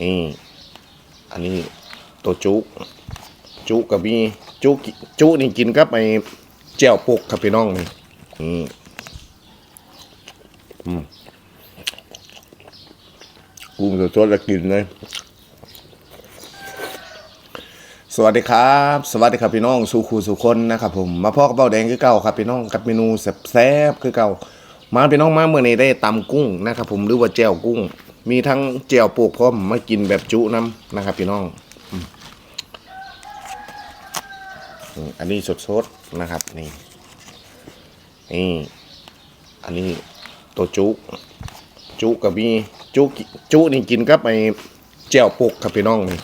นี่อันนี้ตัวจุ จุกับมีจุกจุนี่กินกับไอ้แจ่วปกครับพี่น้องนี่นี่อืมกุ้งสดๆแล้วกินเลย สวัสดีครับ สวัสดีครับพี่น้องสู่คูสู่คนนะครับผมมาพ่อกับเบ้าแดงคือเก่าครับพี่น้องกับเมนูแซ่บๆคือเก่ามาพี่น้องมาเมื่อนี้ได้ตำกุ้งนะครับผมหรือว่าแจ่วกุ้ง มีทั้งแจ่วปลูกพร้อมมากินแบบจุน้ำนะครับ พี่น้อง อันนี้สดๆนะครับนี่นี่อันนี้ตัวจุ จุกับมีจุจุนี่กินกับไอ้แจ่วปลูกครับพี่น้องนี่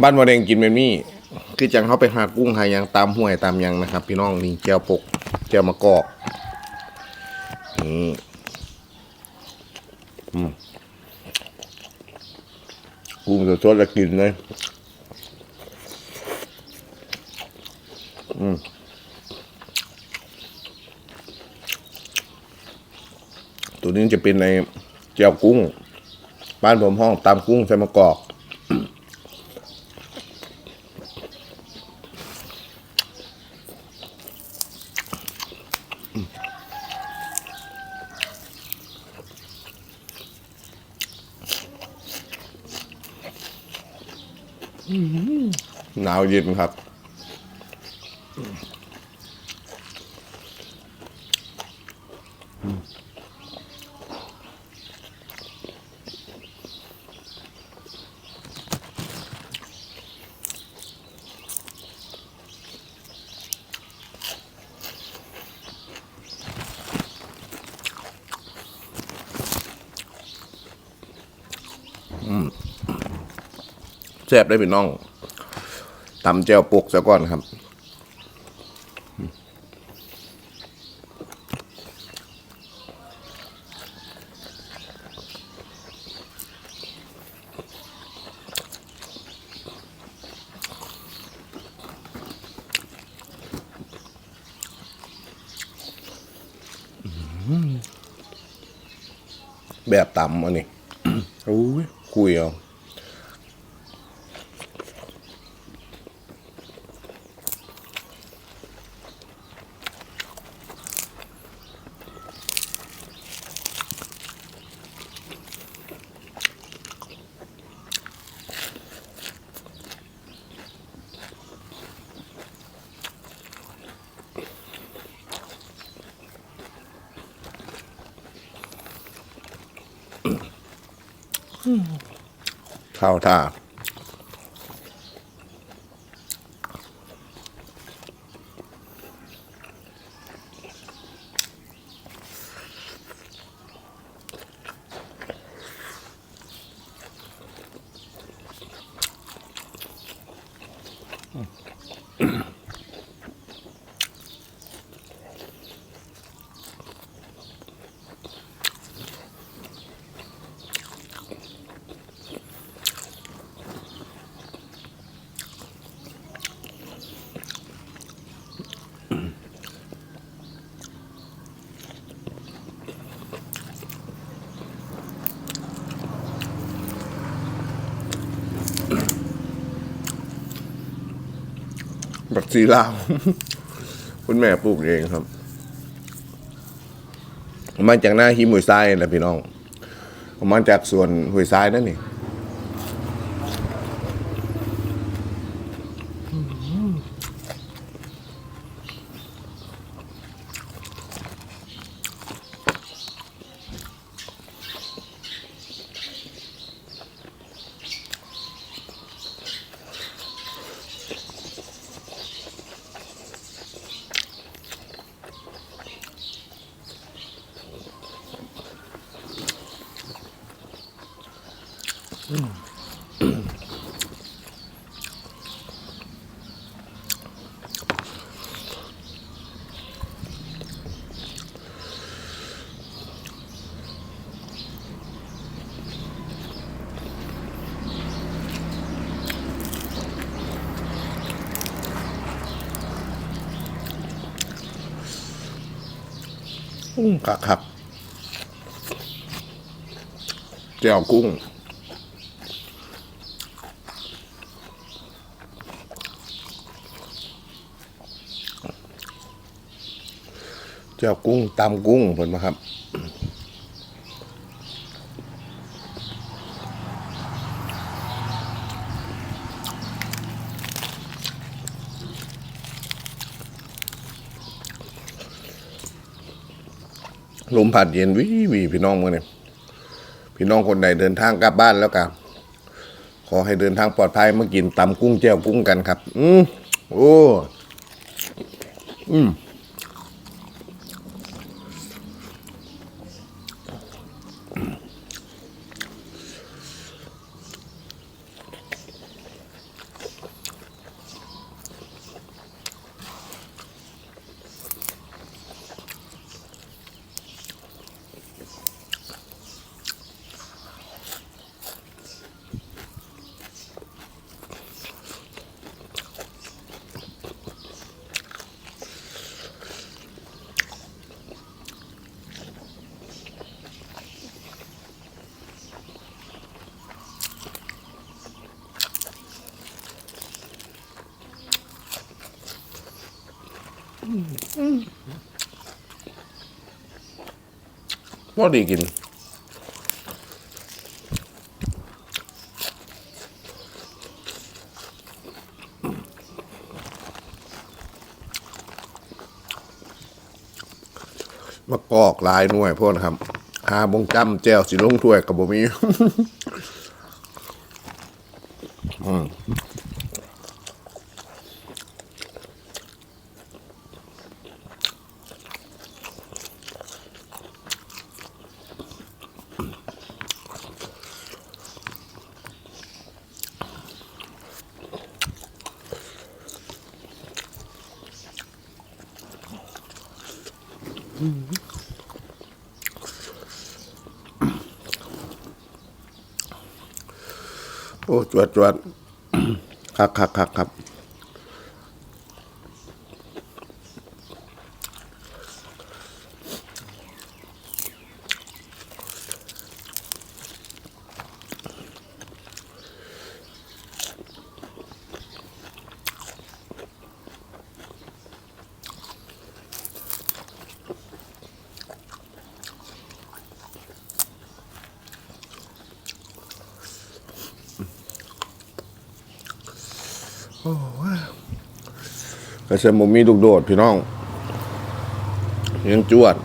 บ้านวาแดงกินเป็นมี่คือจังเขาไปหากุ้งหายังตามห้วยตามยังนะครับ พี่น้องนี่แก้วปกแก้วมะกอกนี่ กุ้งสดๆแล้วกินเลยอืมตัวนี้จะเป็นในแก้วกุ้ง บ้านผมห้องตามกุ้งใส่มะกอก หนาวเย็นครับแซ่บได้เป็นน้อง ตำแจ่วปกซะก่อนครับแบบตำอันนี้โอ้ยคุยเอา ข้าท่า บักซีลาว คุณแม่ปลูกเองครับ มาจากหน้าหิมหุยทรายนะพี่น้องมาจากส่วนหุยทรายนั่นนี่ กุ้งกะครับเจ้ากุ้ง เจ้ากุ้งตามกุ้งเพิ่นมาครับ ลมผัดเย็นวิวีพี่น้องมื่อนี่พี่น้องคนใดเดินทางกลับบ้านแล้วกันขอให้เดินทางปลอดภัยมากินตำกุ้งแจ่วกุ้งกันครับ อืมโอ้ อืม พอดีกิน มากอกลายหน่วยพวกนะครับหาบงจำแจวสิลงถ้วยกับบ่มี โอ้จวดจวดคักคักคักครับ กระเชมบ่มีลูกโดดพี่น้อง ยังจวด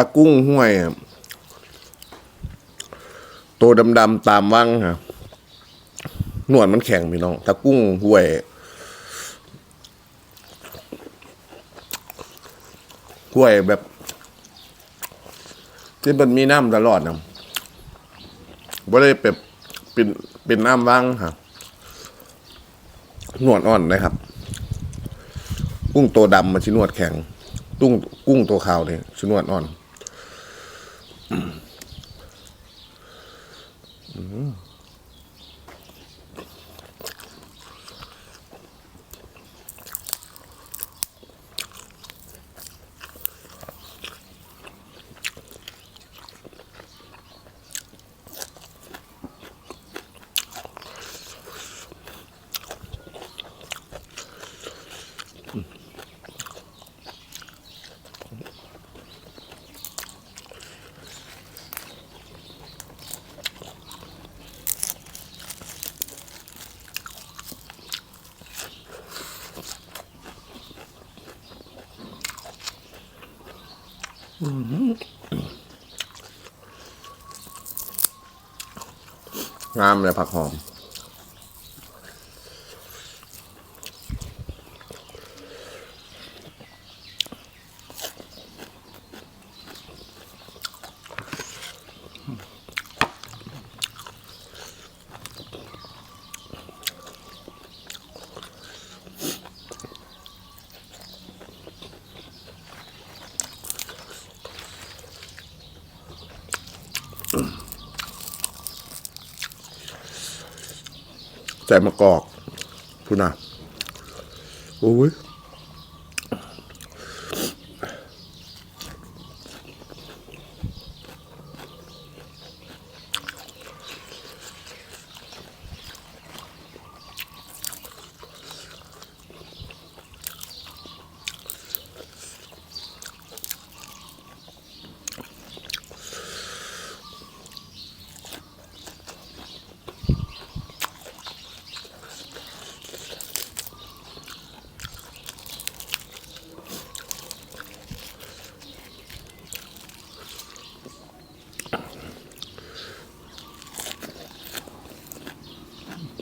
ถ้ากุ้งห้วยอะตัวดำๆตามวังครับหนวดมันแข็งพี่น้อง ถ้ากุ้งห้วยห้วยแบบที่มันมีน้ำตลอดนะบ่ได้แบบเป็นเป็นน้ำวังครับหนวดอ่อนนะครับ กุ้งตัวดำมันชินวดแข็งตุ้งกุ้งตัวขาวเนี่ยชินวดอ่อน Mm. งามเลยผักหอม Mm. ใส่มะกอกพูดนะโอ้ย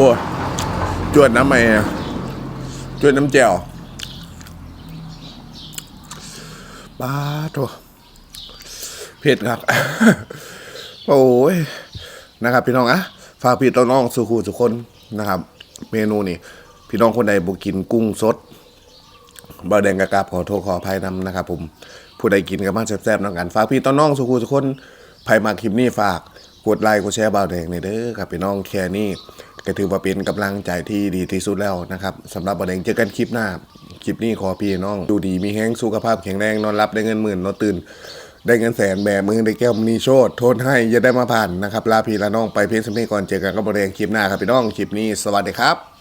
โอ้ย จวดน้ำไมอะจวดน้ำแจ่วป้าโถเผ็ดครับ โอ้ยนะครับ พี่น้องอะฝากพี่น้องสุขูสุคนนะครับ เมนูนี่พี่น้องคนใดบ่กินกุ้งสดบาแดงกะกาบขอโทษขออภัยนำนะครับ ผมผู้ใดกินก็มาแซ่บๆน้องกันฝากพี่ต้นน้องสุขูสุคนใครมาคลิปนี้ฝากกดไลค์กดแชร์บาแดงในเด้อครับพี่น้องแค่นี้ ก็ถือว่าเป็นกำลังใจที่ดีที่สุดแล้วนะครับสำหรับบ่าวแดงเจอกันคลิปหน้า คลิปนี้ขอพี่น้อง ดูดีมีแห้งสุขภาพแข็งแรงนอนรับได้เงินหมื่นนอนตื่น ได้เงินแสนแบมือได้แก้วมณีโชดโทษให้อย่าได้มาผ่านนะครับลาพี่ลาน้องไปเพียงสำเนีก่อนเจอกันกับบริเองคลิปหน้าครับพี่น้องคลิปนี้สวัสดีครับ